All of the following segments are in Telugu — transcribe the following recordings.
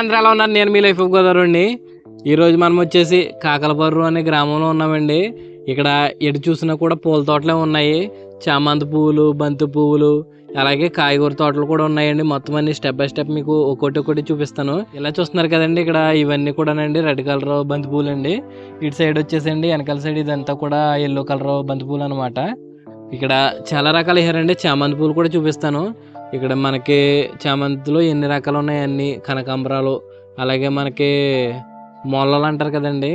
అందరూ ఎలా ఉన్నారు నేను మీ లైఫ్ గోదావరి ఈరోజు మనం వచ్చేసి కాకలపర్రు అనే గ్రామంలో ఉన్నామండి. ఇక్కడ ఎటు చూసినా కూడా పూల తోటలే ఉన్నాయి. చామంతి పువ్వులు బంతి పువ్వులు అలాగే కాయగూర తోటలు కూడా ఉన్నాయండి. మొత్తం అన్ని స్టెప్ బై స్టెప్ మీకు ఒక్కొక్కటి ఒక్కటి చూపిస్తాను. ఇలా చూస్తున్నారు కదండి ఇక్కడ ఇవన్నీ కూడానండి. రెడ్ కలర్ బంతి పువ్వులు అండి ఇటు సైడ్ వచ్చేసండి వెనకాల సైడ్ ఇదంతా కూడా ఎల్లో కలర్ బంతి పువ్వులు అనమాట ఇక్కడ చాలా రకాలు హెయిర్ చామంతి పూలు కూడా చూపిస్తాను. ఇక్కడ మనకి చామంతిలో ఎన్ని రకాలు ఉన్నాయి? అన్ని కనకాంబరాలు అలాగే మనకి మొల్లలు అంటారు కదండి.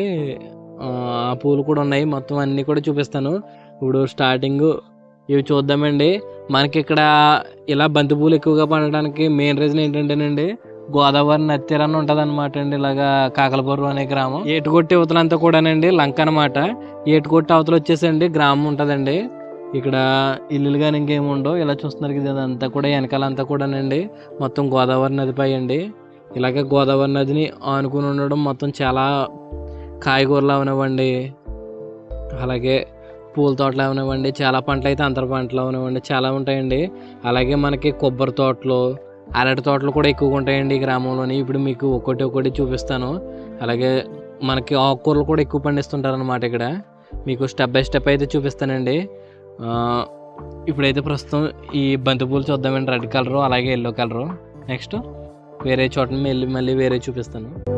ఆ పూలు కూడా ఉన్నాయి. మొత్తం అన్నీ కూడా చూపిస్తాను. ఇప్పుడు స్టార్టింగ్ ఇవి చూద్దామండి. మనకి ఇక్కడ ఇలా బంతి పూలు ఎక్కువగా పండడానికి మెయిన్ రీజన్ ఏంటంటేనండి గోదావరి నత్తీర ఉంటుంది అనమాట అండి. ఇలాగా కాకలపూరు అనే గ్రామం. ఏటుకొట్టి అవతలంతా కూడానండి లంక అనమాట ఏటుకొట్టి అవతల వచ్చేసండి గ్రామం ఉంటుందండి. ఇక్కడ ఇల్లులు కానీ ఇంకేమి ఉండవు. ఇలా చూస్తున్నారు కదా ఇదంతా కూడా వెనకాలంతా కూడానండి. మొత్తం గోదావరి నదిపై అండి. ఇలాగే గోదావరి నదిని ఆనుకుని ఉండడం మొత్తం చాలా కాయగూరలు అవనివ్వండి. అలాగే పూల తోటలు అవనివ్వండి. చాలా పంటలు అయితే అంతర పంటలు అవనివ్వండి. చాలా ఉంటాయండి. అలాగే మనకి కొబ్బరి తోటలు అరటి తోటలు కూడా ఎక్కువగా ఉంటాయండి ఈ గ్రామంలోని. ఇప్పుడు మీకు ఒక్కటి ఒక్కొక్కటి చూపిస్తాను. అలాగే మనకి ఆకుకూరలు కూడా ఎక్కువ పండిస్తుంటారు అనమాట ఇక్కడ. మీకు స్టెప్ బై స్టెప్ అయితే చూపిస్తానండి. ఇప్పుడైతే ప్రస్తుతం ఈ బంతిపూలు చూద్దామండి. రెడ్ కలరు అలాగే ఎల్లో కలరు. నెక్స్ట్ వేరే చోట మళ్ళీ మళ్ళీ వేరే చూపిస్తాను.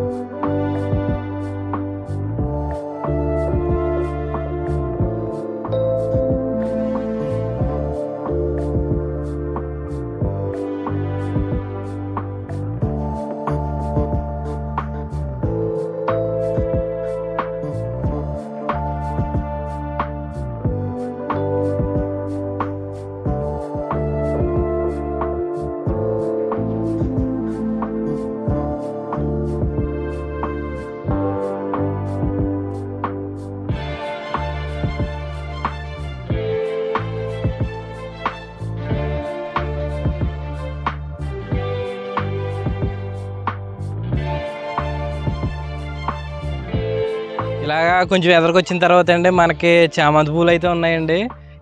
కొంచెం ఎదరికి తర్వాత అండి మనకి చామంతి పూలు అయితే ఉన్నాయండి.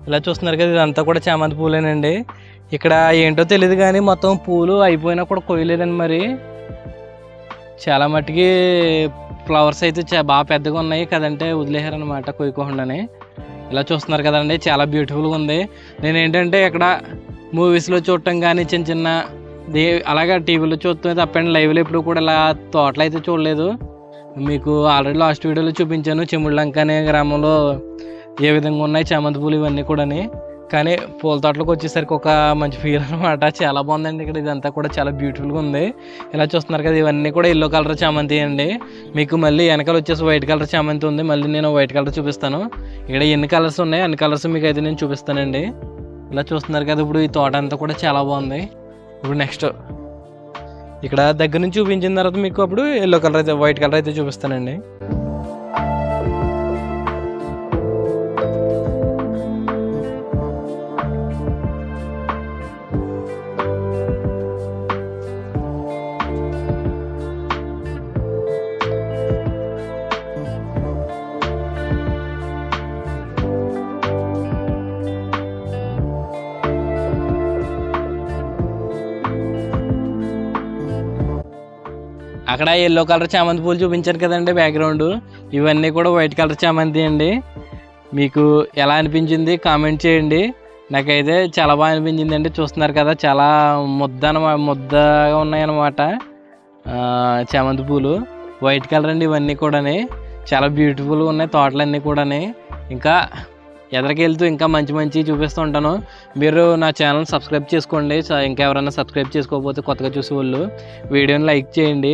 ఇలా చూస్తున్నారు కదా ఇదంతా కూడా చామంతి పూలేనండి. ఇక్కడ ఏంటో తెలియదు కానీ మొత్తం పూలు అయిపోయినా కూడా కొయ్యలేదండి మరి. చాలా మట్టుకి ఫ్లవర్స్ అయితే చా బాగా పెద్దగా ఉన్నాయి కదంటే వదిలేశారనమాట కొయ్యకోకుండానే. ఇలా చూస్తున్నారు కదండి చాలా బ్యూటిఫుల్గా ఉంది. నేను ఏంటంటే ఇక్కడ మూవీస్లో చూడటం కానీ చిన్న చిన్న దే అలాగే టీవీలో చూడటం తప్పండి. లైవ్లో ఎప్పుడు కూడా ఇలా తోటలు అయితే చూడలేదు. మీకు ఆల్రెడీ లాస్ట్ వీడియోలో చూపించాను. చెముళ్ళంక అనే గ్రామంలో ఏ విధంగా ఉన్నాయి చామంతి పూలు ఇవన్నీ కూడాని. కానీ పూల తోటలకు వచ్చేసరికి ఒక మంచి ఫీల్ అనమాట చాలా బాగుందండి ఇక్కడ. ఇదంతా కూడా చాలా బ్యూటిఫుల్గా ఉంది. ఇలా చూస్తున్నారు కదా ఇవన్నీ కూడా ఎల్లో కలర్ చామంతి అండి. మీకు మళ్ళీ వెనకాల వచ్చేసి వైట్ కలర్ చామంతి ఉంది. మళ్ళీ నేను వైట్ కలర్ చూపిస్తాను. ఇక్కడ ఎన్ని కలర్స్ ఉన్నాయి? అన్ని కలర్స్ మీకు అయితే నేను చూపిస్తానండి. ఇలా చూస్తున్నారు కదా ఇప్పుడు ఈ తోట అంతా కూడా చాలా బాగుంది. ఇప్పుడు నెక్స్ట్ ఇక్కడ దగ్గర నుంచి చూపించిన తర్వాత మీకు అప్పుడు ఎల్లో కలర్ అయితే వైట్ కలర్ అయితే చూపిస్తానండి. అక్కడ ఎల్లో కలర్ చామంతి పూలు చూపించారు కదండి బ్యాక్గ్రౌండ్ ఇవన్నీ కూడా వైట్ కలర్ చామంతి అండి. మీకు ఎలా అనిపించింది కామెంట్ చేయండి. నాకైతే చాలా బాగా అనిపించింది అండి చూస్తున్నారు కదా చాలా ముద్ద అనమా- ముద్దగా ఉన్నాయన్నమాట చామంతి పూలు. వైట్ కలర్ అండి ఇవన్నీ కూడాని. చాలా బ్యూటిఫుల్గా ఉన్నాయి తోటలన్నీ కూడాని. ఇంకా ఎదరికి వెళ్తూ ఇంకా మంచి మంచి చూపిస్తూ ఉంటాను. మీరు నా ఛానల్ సబ్స్క్రైబ్ చేసుకోండి. ఇంకా ఎవరైనా సబ్స్క్రైబ్ చేసుకోకపోతే కొత్తగా చూసేవాళ్ళు వీడియోని లైక్ చేయండి.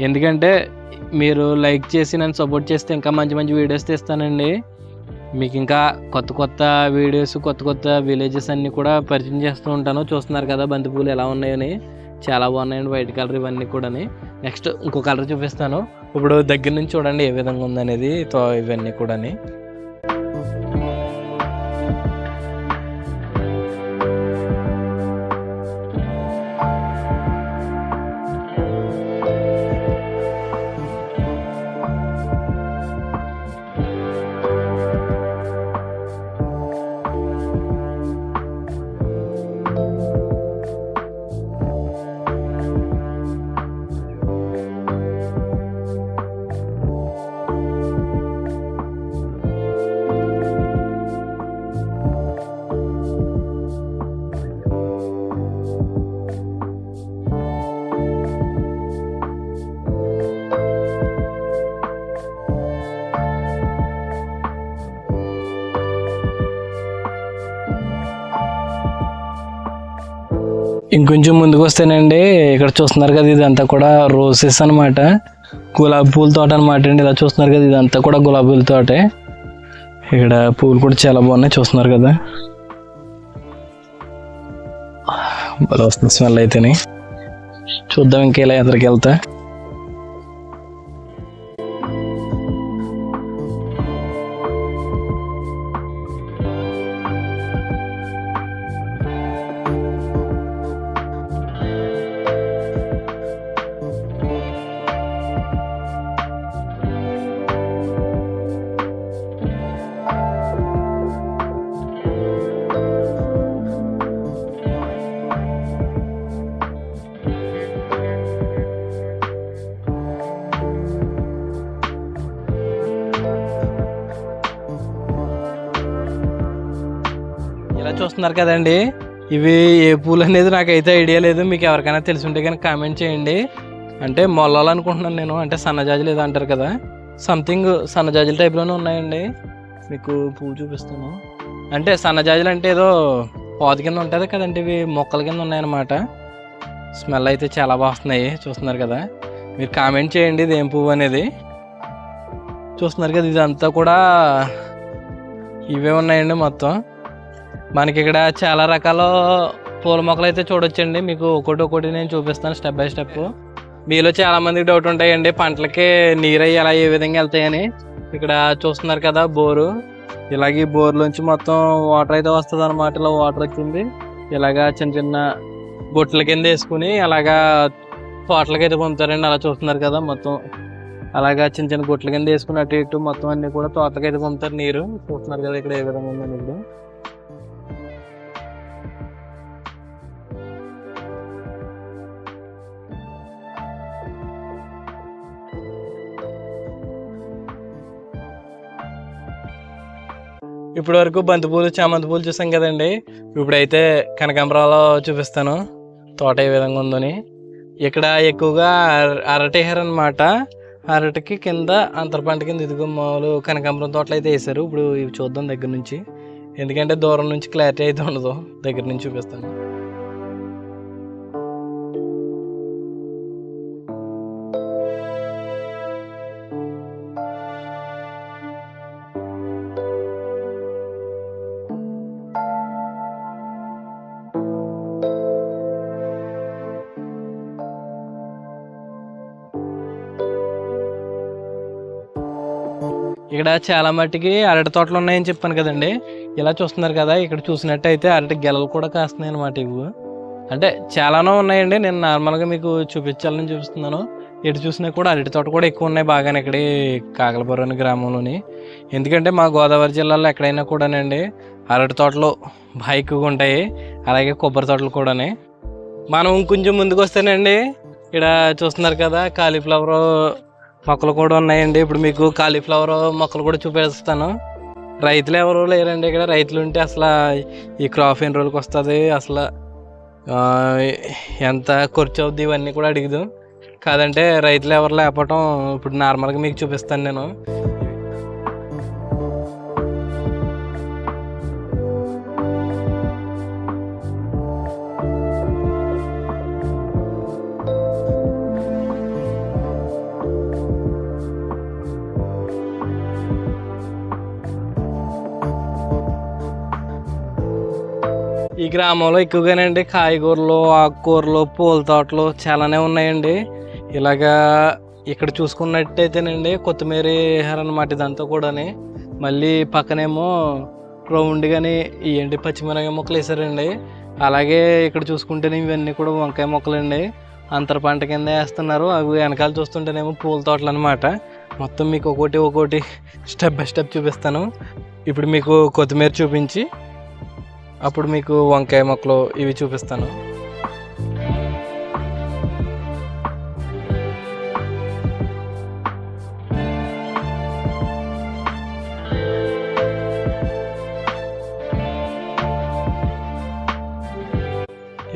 ఎందుకంటే మీరు లైక్ చేసి నన్ను సపోర్ట్ చేస్తే ఇంకా మంచి మంచి వీడియోస్ తీస్తానండి. మీకు ఇంకా కొత్త కొత్త వీడియోస్ కొత్త కొత్త విలేజెస్ అన్నీ కూడా పరిచయం చేస్తూ ఉంటాను. చూస్తున్నారు కదా బంతిపూలు ఎలా ఉన్నాయని. చాలా బాగున్నాయండి వైట్ కలర్ ఇవన్నీ కూడా నెక్స్ట్ ఇంకో కలర్ చూపిస్తాను. ఇప్పుడు దగ్గర నుంచి చూడండి ఏ విధంగా ఉందనేది తో ఇవన్నీ కూడా ఇంకొంచెం ముందుకు వస్తేనండి ఇక్కడ చూస్తున్నారు కదా ఇదంతా కూడా రోసెస్ అన్నమాట. గులాబీ పూల తోట అనమాట అండి. ఇలా చూస్తున్నారు కదా ఇదంతా కూడా గులాబీ పూల తోటే. ఇక్కడ పూలు కూడా చాలా బాగున్నాయి చూస్తున్నారు కదా. బాగా వస్తుంది స్మెల్ అయితేనే. చూద్దాం ఇంకేలా ఎదురుకి వెళ్తా చూస్తున్నారు కదండి. ఇవి ఏ పూలు అనేది నాకైతే ఐడియా లేదు. మీకు ఎవరికైనా తెలిసి ఉంటే కనుక కామెంట్ చేయండి. అంటే మొల్లలు అనుకుంటున్నాను నేను. అంటే సన్నజాజులు ఏదో అంటారు కదా. సంథింగ్ సన్నజాజుల టైప్లోనే ఉన్నాయండి. మీకు పూలు చూపిస్తాను. అంటే సన్నజాజులు అంటే ఏదో పాతి కింద ఉంటుంది కదండి. ఇవి మొక్కల కింద ఉన్నాయన్నమాట. స్మెల్ అయితే చాలా బాగుస్తున్నాయి చూస్తున్నారు కదా. మీరు కామెంట్ చేయండి ఇది ఏం పువ్వు అనేది. చూస్తున్నారు కదా ఇదంతా కూడా ఇవే ఉన్నాయండి మొత్తం. మనకి ఇక్కడ చాలా రకాల పూల మొక్కలు అయితే చూడొచ్చండి. మీకు ఒకటి ఒకటి నేను చూపిస్తాను స్టెప్ బై స్టెప్. మీలో చాలా మందికి డౌట్ ఉంటాయండి పంటలకి నీరు అయ్యి ఎలా ఏ విధంగా వెళ్తాయని. ఇక్కడ చూస్తున్నారు కదా బోరు. ఇలాగే బోర్లోంచి మొత్తం వాటర్ అయితే వస్తుంది అనమాట ఇలా వాటర్ వచ్చింది ఇలాగా చిన్న చిన్న బొట్ల కింద వేసుకుని అలాగా తోటలకి అయితే పంపుతారండి అలా చూస్తున్నారు కదా మొత్తం. అలాగా చిన్న చిన్న గుట్ల కింద వేసుకుని అటు ఇటు మొత్తం అన్ని కూడా తోటలకి అయితే పంపుతారు నీరు. చూస్తున్నారు కదా ఇక్కడ ఏ విధంగా ఉందండి ఇప్పుడు ఇప్పటి వరకు బంతిపూలు చామంతి పూలు చూసాం కదండి. ఇప్పుడైతే కనకాంబరాలు చూపిస్తాను. తోట ఏ విధంగా ఉందని. ఇక్కడ ఎక్కువగా అర- అరటిహర్ అనమాట అరటికి కింద అంతర పంట కింద ఇదిగో మామూలు కనకాంబరం తోటలు అయితే వేసారు ఇప్పుడు ఇవి చూద్దాం దగ్గర నుంచి. ఎందుకంటే దూరం నుంచి క్లారిటీ అయితే ఉండదు. దగ్గర నుంచి చూపిస్తాను. ఇక్కడ చాలా మట్టికి అరటి తోటలు ఉన్నాయని చెప్పాను కదండి. ఇలా చూస్తున్నారు కదా ఇక్కడ చూసినట్టయితే అరటి గెలలు కూడా కాస్తున్నాయి అనమాట ఇవి అంటే చాలానే ఉన్నాయండి నేను నార్మల్గా మీకు చూపించాలని చూపిస్తున్నాను. ఎటు చూసినా కూడా అరటి తోట కూడా ఎక్కువ ఉన్నాయి బాగానే ఇక్కడ కాకలపురం అనే గ్రామంలోని. ఎందుకంటే మా గోదావరి జిల్లాలో ఎక్కడైనా కూడానండి అరటి తోటలు బాగా ఎక్కువగా ఉంటాయి అలాగే కొబ్బరి తోటలు కూడానే. మనం ఇంకొంచెం ముందుకు వస్తేనండి ఇక్కడ చూస్తున్నారు కదా కాలీఫ్లవర్ మొక్కలు కూడా ఉన్నాయండి. ఇప్పుడు మీకు కాలీఫ్లవర్ మొక్కలు కూడా చూపిస్తాను. రైతులు ఎవరు లేరండి ఇక్కడ. రైతులు ఉంటే అసలు ఈ క్రాప్ ఎన్ని రోజులకి వస్తుంది. అసలు ఎంత ఖర్చు అవుద్ది ఇవన్నీ కూడా అడిగదు. కాదంటే రైతులు ఎవరు లేకపోవటం ఇప్పుడు నార్మల్గా మీకు చూపిస్తాను నేను. ఈ గ్రామంలో ఎక్కువగానండి కాయగూరలు ఆకుకూరలు పూల తోటలు చాలానే ఉన్నాయండి. ఇలాగా ఇక్కడ చూసుకున్నట్టయితేనండి కొత్తిమీర అనమాట ఇదంతా కూడాని. మళ్ళీ పక్కనేమో రౌండ్ కానీ ఏంటి పచ్చిమిరపకాయ మొక్కలు వేసారండి అలాగే ఇక్కడ చూసుకుంటేనే ఇవన్నీ కూడా వంకాయ మొక్కలండి. అంతర పంట కింద వేస్తున్నారు. అవి వెనకాల చూస్తుంటేనేమో పూల తోటలు అనమాట మొత్తం మీకు ఒకటి ఒకటి స్టెప్ బై స్టెప్ చూపిస్తాను. ఇప్పుడు మీకు కొత్తిమీర చూపించి అప్పుడు మీకు వంకాయ మొక్కలు ఇవి చూపిస్తాను.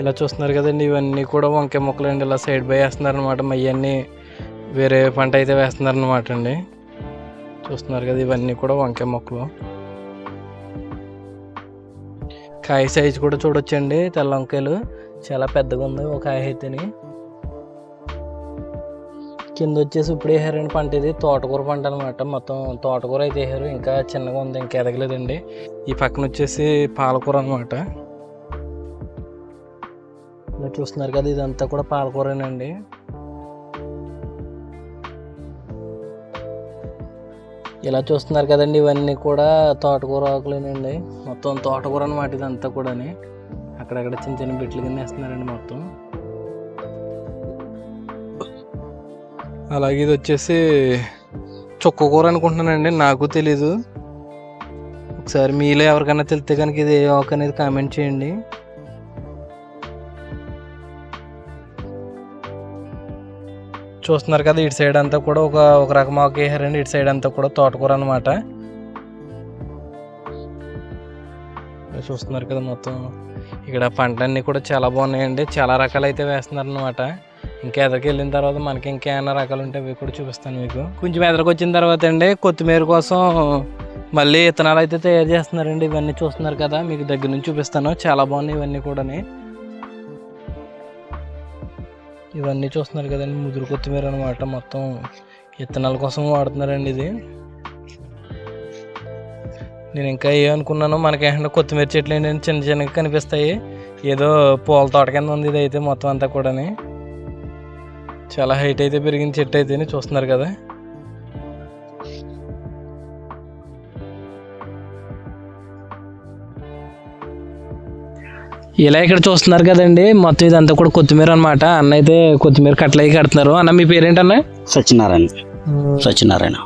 ఇలా చూస్తున్నారు కదండి ఇవన్నీ కూడా వంకాయ మొక్కలు అండి. ఇలా సైడ్ బై వేస్తున్నారు అనమాట ఇవన్నీ వేరే పంట అయితే వేస్తున్నారు అనమాట అండి. చూస్తున్నారు కదా ఇవన్నీ కూడా వంకాయ మొక్కలు. కాయ సైజు కూడా చూడొచ్చండి. తెల్ల వంకాయలు. చాలా పెద్దగా ఉంది ఒక కాయ అయితేని. కింద వచ్చేసి ఇప్పుడు వేసారండి పంట ఇది. తోటకూర పంట అనమాట మొత్తం తోటకూర అయితే వేసారు. ఇంకా చిన్నగా ఉంది ఇంకా ఎదగలేదండి. ఈ పక్కన వచ్చేసి పాలకూర అనమాట మీరు చూస్తున్నారు కదా ఇదంతా కూడా పాలకూరేనండి ఇలా చూస్తున్నారు కదండి ఇవన్నీ కూడా తోటకూర ఆకులేనండి. మొత్తం తోటకూర అనమాట ఇదంతా కూడాని. అక్కడక్కడ చిన్న చిన్న బిట్లు కింద వేస్తున్నారండి మొత్తం. అలాగే ఇది వచ్చేసి చుక్క కూర అనుకుంటున్నానండి నాకు తెలీదు. ఒకసారి మీలో ఎవరికైనా తెలితే కనుక ఇది ఏ ఆకు అనేది కామెంట్ చేయండి. చూస్తున్నారు కదా ఇటు సైడ్ అంతా కూడా ఒక ఒక రకం ఆకు వేసారండి. ఇటు సైడ్ అంతా కూడా తోటకూర అనమాట చూస్తున్నారు కదా మొత్తం. ఇక్కడ పంటలన్నీ కూడా చాలా బాగున్నాయండి. చాలా రకాలు అయితే వేస్తున్నారు అనమాట ఇంకా ఎదరికి వెళ్ళిన తర్వాత మనకి ఇంకేమైనా రకాలు ఉంటే అవి కూడా చూపిస్తాను మీకు. కొంచెం ఎదరికి వచ్చిన తర్వాత అండి కొత్తిమీర కోసం మళ్ళీ విత్తనాలు అయితే తయారు చేస్తున్నారండి. ఇవన్నీ చూస్తున్నారు కదా మీకు దగ్గర నుంచి చూపిస్తాను. చాలా బాగున్నాయి ఇవన్నీ కూడా ఇవన్నీ చూస్తున్నారు కదండి ముదురు కొత్తిమీర అనమాట మొత్తం. విత్తనాల కోసం వాడుతున్నారండి ఇది. నేను ఇంకా ఏమనుకున్నాను మనకి కొత్తిమీర చెట్లు ఏంటంటే చిన్న చిన్నగా కనిపిస్తాయి. ఏదో పూల తోట కింద ఉంది ఇది అయితే మొత్తం అంతా కూడాని. చాలా హైట్ అయితే పెరిగిన చెట్టు అయితే చూస్తున్నారు కదా. ఇలా ఇక్కడ చూస్తున్నారు కదండి. మొత్తం ఇదంతా కూడా కొత్తిమీర అనమాట అన్న అయితే కొత్తిమీర కట్టలు అవి కడుతున్నారు. అన్న మీ పేరేంటన్న? సత్యనారాయణ. సత్యనారాయణ.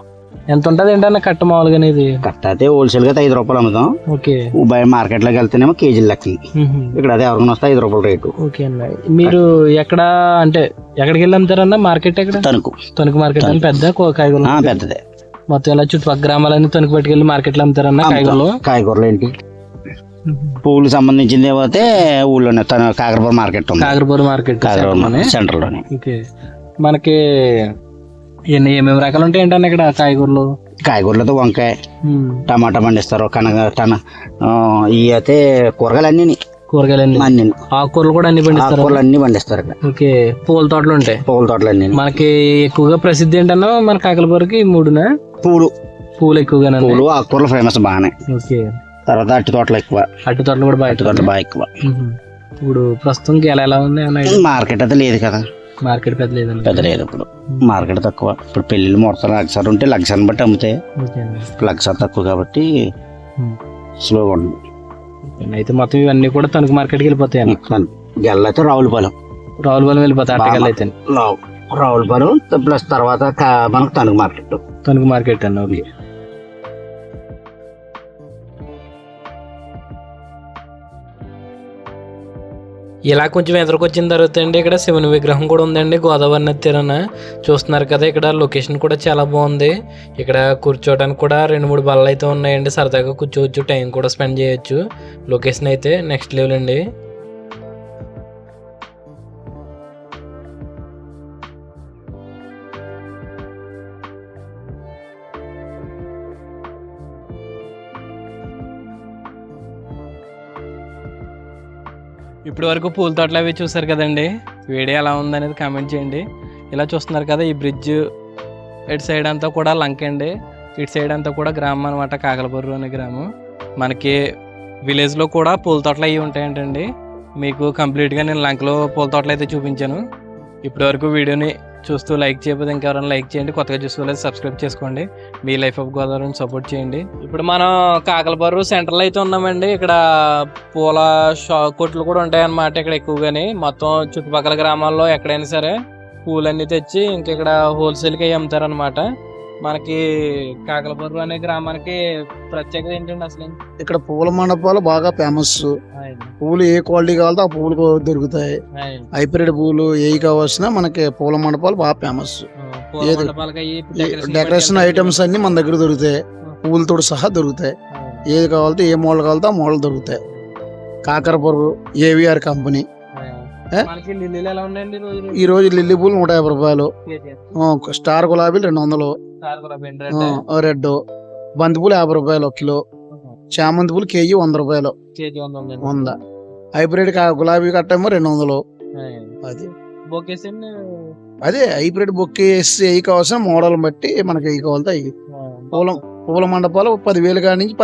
ఎంత ఉంటుంది ఏంటన్న కట్ట మామూలుగా ఇది కట్ట అయితే హోల్సేల్గా ఐదు రూపాయలు అమ్ముతాం. ఓకే. బయట మార్కెట్లోకి వెళ్తేనేమో కేజీల లెక్కని ఇక్కడ అదే ఎవరికైనా వస్తే ఐదు రూపాయల రేటు. ఓకే అన్న. మీరు ఎక్కడ అంటే ఎక్కడికి వెళ్ళి అమ్ముతారన్న? మార్కెట్ ఎక్కడ? తణుకు. తణుకు మార్కెట్ అని పెద్ద కాయగూరలు? పెద్దదే. మొత్తం ఇలా చుట్టుపక్కల గ్రామాలన్నీ తణుకు పట్టుకెళ్ళి మార్కెట్లో అమ్ముతారన్న కాయగూరలు? కాయగూరలు ఏంటి? పువ్వులు సంబంధించింది ఏమైతే ఊళ్ళోనే తన కాకరపురం మార్కెట్ ఉంది. కాకరపూర్ మార్కెట్ కాకరపురం సెంటర్లోనే ఓకే. మనకి ఎన్ని ఏమేమి రకాలు ఉంటాయి ఏంటన్న ఇక్కడ కాయగూరలు? కాయగూరలతో వంకాయ టమాటా పండిస్తారు కనగ టన ఇవి అయితే కూరగాయలు అన్ని కూరగాయలు అన్ని ఆకుకూరలు కూడా అన్ని పండిస్తారు? ఆకుకూరలు అన్ని పండిస్తారు ఇక్కడ. ఓకే. పూల తోటలు ఉంటాయి? పువ్వుల తోటలు అన్ని మనకి ఎక్కువగా ప్రసిద్ధి ఏంటన్నా మన కాకలపూరకి మూడునా? పూలు. పూలు ఎక్కువగా పూలు ఆకుకూరలు ఫేమస్ బాగానే. ఓకే. తర్వాత అట్టి తోటలు ఎక్కువ. అట్టి తోటలు కూడా బాగా అట్టి తోటలు బాగా ఎక్కువ. ఇప్పుడు ప్రస్తుతం ఎలా ఎలా ఉంది మార్కెట్ అయితే లేదు కదా. మార్కెట్ పెద్ద లేదండి. పెద్ద లేదు ఇప్పుడు. మార్కెట్ తక్కువ. ఇప్పుడు పెళ్ళిళ్ళు మొత్తం లక్షలు ఉంటే లక్షను బట్టి అమ్ముతాయి. ఓకే అండి. ఇప్పుడు లక్ష తక్కువ కాబట్టి. స్లోగా ఉంది అయితే మొత్తం ఇవన్నీ కూడా తణుకు మార్కెట్కి వెళ్ళిపోతాయి అన్న. గెల్ల అయితే రావులపాలెం రావులపాలెం వెళ్ళిపోతాయి అట్టగల్ అయితే రావు. రావులపాలెం ప్లస్ తర్వాత మనకు తణుకు మార్కెట్. తణుకు మార్కెట్ అన్న ఓకే. ఇలా కొంచెం ఎదురుకొచ్చిన తర్వాత అండి ఇక్కడ శివుని విగ్రహం కూడా ఉందండి గోదావరి నది తీరాన. చూస్తున్నారు కదా ఇక్కడ లొకేషన్ కూడా చాలా బాగుంది. ఇక్కడ కూర్చోవడానికి కూడా రెండు మూడు బల్లలు అయితే ఉన్నాయండి సరదాగా కూర్చోవచ్చు టైం కూడా స్పెండ్ చేయొచ్చు. లొకేషన్ అయితే నెక్స్ట్ లెవెల్ అండి. ఇప్పటి వరకు పూల తోటలు అవి చూసారు కదండి. వీడియో ఎలా ఉందనేది కామెంట్ చేయండి. ఇలా చూస్తున్నారు కదా ఈ బ్రిడ్జ్ ఇటు సైడ్ అంతా కూడా లంక అండి. ఇటు సైడ్ అంతా కూడా గ్రామం అనమాట కాకలబొర్రు అనే గ్రామం. మనకి విలేజ్లో కూడా పూల తోటలు అవి ఉంటాయంటండి. మీకు కంప్లీట్గా నేను లంకలో పూల తోటలు అయితే చూపించాను. ఇప్పటి వరకు వీడియోని చూస్తూ లైక్ చేయకపోతే ఇంకెవరైనా లైక్ చేయండి కొత్తగా చూసుకోలేదు సబ్స్క్రైబ్ చేసుకోండి. మీ లైఫ్ ఆఫ్ గోదావరిని సపోర్ట్ చేయండి. ఇప్పుడు మనం కాకలబర్రు సెంటర్లో అయితే ఉన్నామండి. ఇక్కడ పూల షా కొట్లు కూడా ఉంటాయన్నమాట ఇక్కడ ఎక్కువగానే. మొత్తం చుట్టుపక్కల గ్రామాల్లో ఎక్కడైనా సరే పూలన్నీ తెచ్చి ఇంక ఇక్కడ హోల్సేల్కి అవి అమ్ముతారనమాట మనకి కాకలబర్రు అనే గ్రామానికి ప్రత్యేకత ఏంటండి అసలు? ఇక్కడ పూల మండపాలు బాగా ఫేమస్ పువ్వులు ఏ క్వాలిటీ కావాలో ఆ పువ్వులు దొరుకుతాయి. హైబ్రిడ్ పువ్వులు ఏ కావాల్సిన మనకి పూల మండపాలు బాగా ఫేమస్ డెకరేషన్ ఐటమ్స్ అన్ని మన దగ్గర దొరుకుతాయి. పువ్వులతో సహా దొరుకుతాయి. ఏది కావాలంటే ఏ మోడల్ కావాలంటే ఆ మోడల్ దొరుకుతాయి. కాకరపురు ఏవిఆర్ కంపెనీ ఈ రోజు లిల్లీ పూలు నూట యాభై రూపాయలు. స్టార్ గులాబీలు రెండు వందలు. రెడ్ బంతి పూలు యాభై రూపాయలు ఒక కిలో. చామంతి పూలు కేజీ వంద రూపాయలు. వంద హైబ్రిడ్ గులాబీ కట్టేమో రెండు వందలు. అది. అదే హైబ్రిడ్ బొక్కే వేసి అవి కావాల్సిన మోడల్ బట్టి మనకి అవి కావాలితే అవి పూల పూల మండపాలు పదివేలు కాడి నుంచి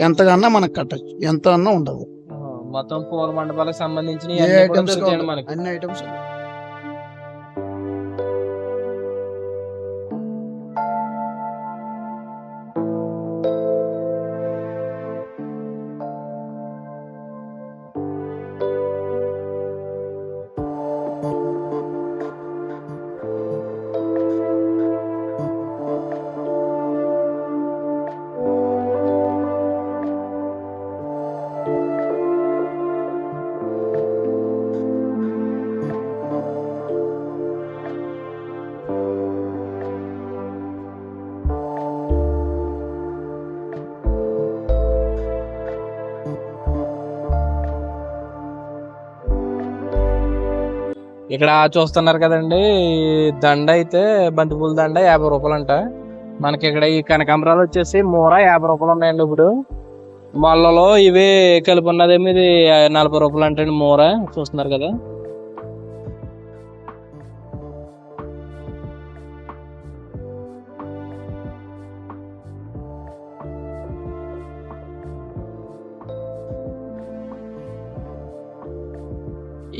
ఎంతకన్నా మనకు కట్టచ్చు. ఎంత అన్నా ఉండదు మొత్తం పూల మండపాలకు సంబంధించిన అన్ని ఐటమ్స్ ఇక్కడ చూస్తున్నారు కదండి దండ అయితే బంతిపూల దండ యాభై రూపాయలు అంట మనకి ఇక్కడ ఈ కనకాంబరాలు వచ్చేసి మూర యాభై రూపాయలు ఉన్నాయండి ఇప్పుడు. మొల్లలో ఇవి కలిపి ఉన్నదేమి ఇది నలభై రూపాయలు అంటే మూర చూస్తున్నారు కదా.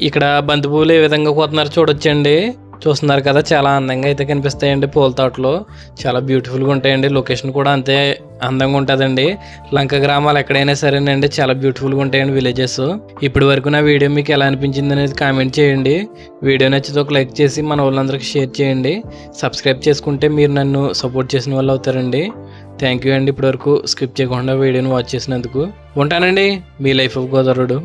ఇక్కడ బంతిపూలు ఏ విధంగా కోతున్నారు చూడొచ్చండి. చూస్తున్నారు కదా చాలా అందంగా అయితే కనిపిస్తాయండి పూల తోటలు. చాలా బ్యూటిఫుల్గా ఉంటాయండి. లొకేషన్ కూడా అంతే అందంగా ఉంటుందండి. లంక గ్రామాలు ఎక్కడైనా సరేనండి చాలా బ్యూటిఫుల్గా ఉంటాయండి విలేజెస్ ఇప్పటి వరకు నా వీడియో మీకు ఎలా అనిపించింది అనేది కామెంట్ చేయండి. వీడియో నచ్చితే ఒక లైక్ చేసి మన వాళ్ళందరికీ షేర్ చేయండి. సబ్స్క్రైబ్ చేసుకుంటే మీరు నన్ను సపోర్ట్ చేసిన వాళ్ళు అవుతారండి. థ్యాంక్ యూ అండి ఇప్పటివరకు స్కిప్ చేయకుండా వీడియోని వాచ్ చేసినందుకు. ఉంటానండి. మీ లైఫ్ ఆఫ్ గోదావరుడు.